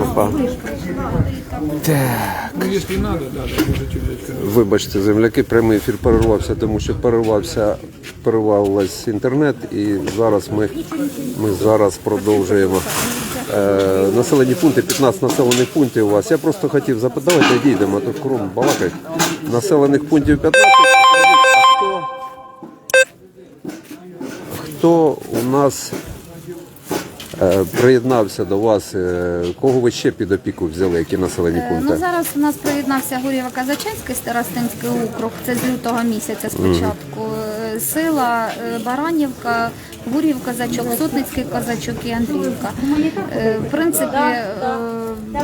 Опа. Так. Вибачте, земляки, прямий ефір перервався, тому що перервався, перервався інтернет, і зараз ми, ми зараз продовжуємо. Е, населені пункти, 15 населених пунктів у вас. Я просто хотів запитати, давайте дійдемо, то кром балакать. Населених пунктів 15. А хто, хто у нас приєднався до вас? Е, кого ви ще під опіку взяли, які населені Е, пункти? Ну зараз у нас приєднався Гурєво-Казаченський старостинський округ. Це з лютого місяця спочатку. Е, Сила е, Баранівка, Гур'їв Казачок, Сотницький Казачок і Андріївка. Е, В принципі, е,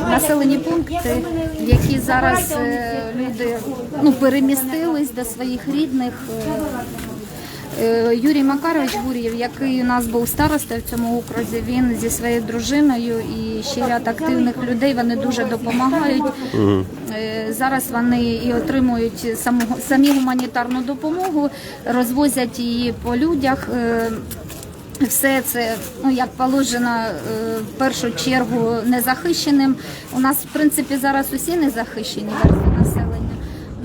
населені пункти, які зараз е, люди ну, перемістились до своїх рідних. Е, Юрій Макарович Гур'єв, який у нас був старостою в цьому окрузі, він зі своєю дружиною і ще ряд активних людей вони дуже допомагають. Е, Зараз вони і отримують саму, самі гуманітарну допомогу, розвозять її по людях. Е, Все це, ну як положено, в першу чергу незахищеним. У нас, в принципі, зараз усі незахищені.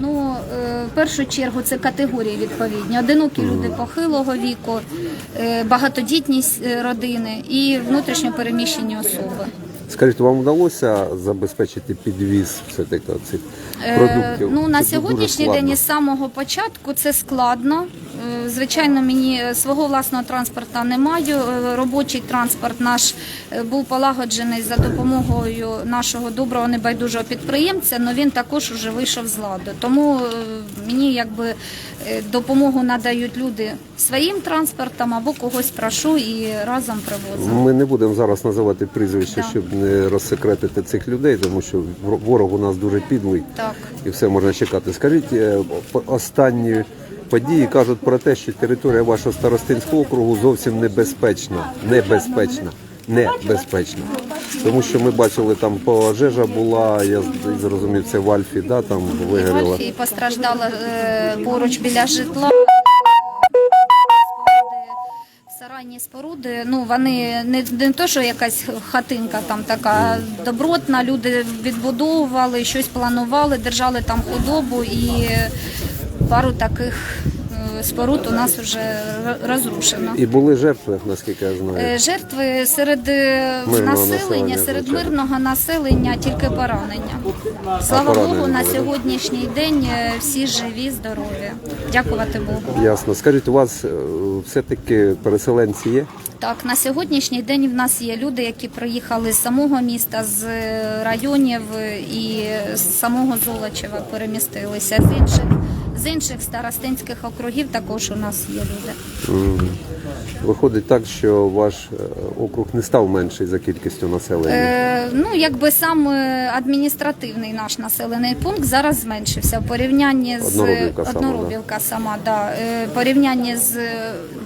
Ну, е, в першу чергу це категорії відповідні. Одинокі люди похилого віку, е, багатодітність е, родини і внутрішньо переміщені особи. Скажіть, вам вдалося забезпечити підвіз все-таки цих Е, продуктів? Ну на це сьогоднішній день із самого початку це складно. Е, Звичайно, мені е, свого власного транспорту не маю. Е, Робочий транспорт наш був полагоджений за допомогою нашого доброго небайдужого підприємця, але він також уже вийшов з ладу. Тому мені якби допомогу надають люди своїм транспортом або когось прошу і разом привозимо. Ми не будемо зараз називати прізвища, Да. щоб не розсекретити цих людей, тому що ворог у нас дуже підлий Так. і все можна чекати. Скажіть, останні події кажуть про те, що територія вашого старостинського округу зовсім небезпечна. Небезпечна. Небезпечна. Тому що ми бачили, там пожежа була, я зрозумів, це в Альфі, да, там вигоріло. Альфії постраждала е, поруч біля житла. Сарайні споруди, ну вони не, не то, що якась хатинка там така добротна. Люди відбудовували, щось планували, держали там худобу і пару таких е, споруд у нас вже розрушено. І були жертви, наскільки я знаю. Е, Жертви серед е, Мирного населення, населення, серед звичайно. мирного населення тільки поранення. Слава поранення Богу, на сьогоднішній день всі живі, здорові. Дякувати Богу. Ясно. Скажіть, у вас все-таки переселенці є? Так, на сьогоднішній день в нас є люди, які приїхали з самого міста, з районів і з самого Золочева перемістилися. З інших з інших старостинських округів також у нас є люди. Виходить так, що ваш е, округ не став менший за кількістю населення. Е, ну, якби сам е, адміністративний наш населений пункт зараз зменшився в порівнянні з Одноробівка сама, Одноробівка сама, да. Е, порівнянні з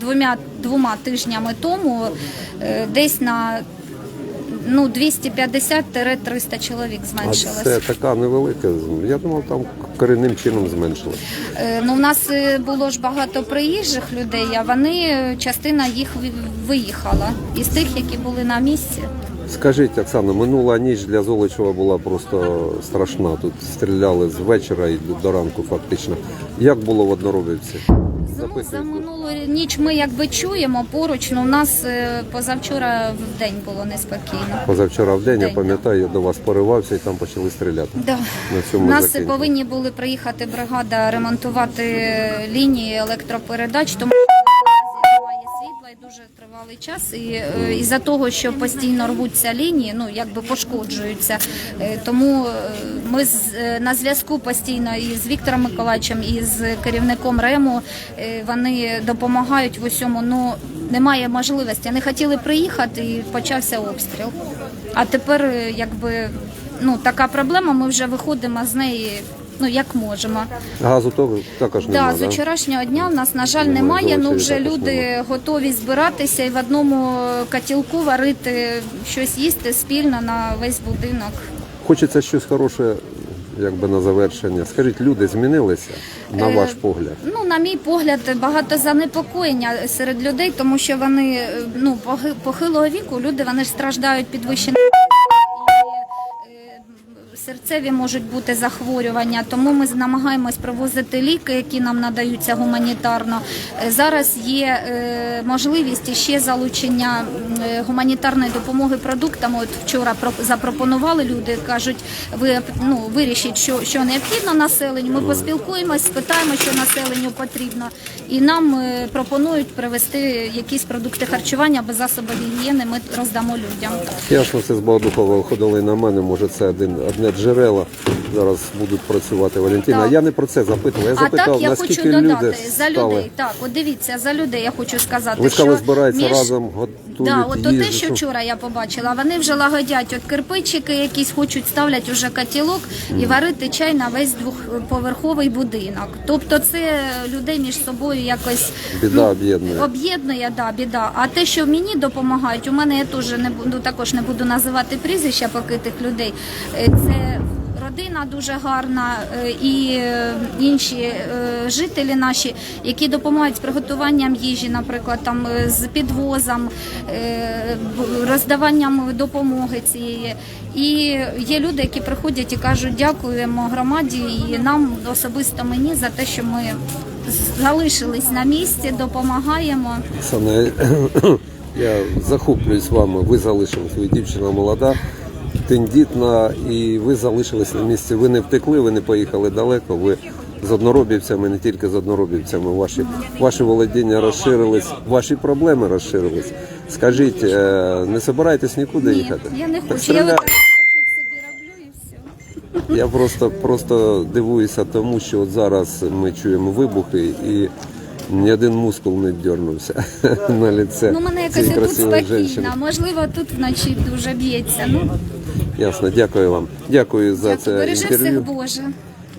двома, двома тижнями тому е, десь на ну, 250-300 чоловік А зменшилось. це така невелика. Я думав, там корінним чином зменшилось. Е, Ну, в нас е, було ж багато приїжджих людей, а вони е, частина їх виїхала із тих, які були на місці. Скажіть, Оксана, минула ніч для Золочева була просто страшна. Тут стріляли з вечора і до ранку, фактично. Як було в Одноробівці? Ну, за минулу ніч ми якби чуємо поруч, але у нас е, позавчора в день було неспокійно. Позавчора в день, я пам'ятаю, я до вас поривався і там почали стріляти. Да. На цьому У нас закінчимо. повинні були приїхати бригада ремонтувати лінії електропередач, тому дуже тривалий час. І е, із-за того, що постійно рвуться лінії, ну якби пошкоджуються. Е, Тому е, ми на зв'язку постійно і з Віктором Миколаївичем, і з керівником РЕМу. Вони допомагають в усьому. Ну немає можливості. Не хотіли приїхати, і почався обстріл. А тепер, якби ну така проблема. Ми вже виходимо з неї. Ну як можемо. Газу то також Да, немає. з вчорашнього дня в нас на жаль Немає, немає. Ну вже люди немає. готові збиратися і в одному котілку варити щось їсти спільно на весь будинок. Хочеться щось хороше якби на завершення. Скажіть, люди змінилися на Е, ваш погляд? Ну, на мій погляд, багато занепокоєння серед людей, тому що вони е, ну похи- похилого віку люди вони ж страждають підвищеним серцеві можуть бути захворювання. Тому ми намагаємось привозити ліки, які нам надаються гуманітарно. Е, Зараз є е, можливість ще залучення е, гуманітарної допомоги продуктами. От вчора про- запропонували люди, кажуть, ви ну вирішіть, що, що необхідно населенню. Ми поспілкуємось, спитаємо, що населенню потрібно, і нам пропонують привезти якісь продукти харчування або засоби гігієни. Ми роздамо людям. Ясно, це з Богодухова виходили на мене. Може, це один одне джерело. Зараз будуть працювати Валентина. Так. Я не про це запитував. Я А запитав, так я наскільки хочу додати люди за стали. людей. Так, от дивіться, за людей я хочу сказати. Ви що збираються між- разом, готують Да, от то те, що вчора я побачила, вони вже лагодять от кирпичики, якісь хочуть ставлять уже котілок і варити чай на весь двохповерховий будинок. Тобто це людей між собою якось Біда об'єднує. об'єднує, да, біда. А те, що мені допомагають, у мене я теж не буду також не буду називати прізвища поки тих людей. Це родина дуже гарна е, і е, інші е, жителі наші, які допомагають з приготуванням їжі, наприклад, там з підвозом, роздаванням допомоги цієї. І є люди, які приходять і кажуть, дякуємо громаді і нам особисто мені за те, що ми залишились на місці, допомагаємо. Оксана, я захоплююсь вами. Ви залишились, ви дівчина молода, тендітна, і ви залишились на місці. Ви не втекли, ви не поїхали далеко. Ви з одноробівцями, не тільки з одноробівцями. Ваші, ваші володіння розширились, ваші проблеми розширились. Скажіть, е, не збираєтесь нікуди Ні, їхати? я не хочу. Я собі роблю і все. Я просто просто дивуюся тому, що от зараз ми чуємо вибухи і ні один мускул не дернувся на лице Ну, мене якось тут спокійно. Можливо, тут вночі дуже б'ється. Ну, Ясно, дякую вам. Дякую за це бережи інтерв'ю. всіх Боже.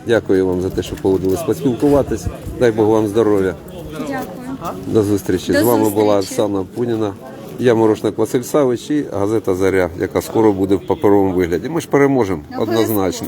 Дякую вам за те, що погодились поспілкуватись. Дай Бог вам здоров'я. Дякую. До зустрічі. До З вами була зустрічі. Оксана Пуніна. Я Морошник Василь Савич і газета Заря, яка скоро буде в паперовому вигляді. Ми ж переможемо однозначно.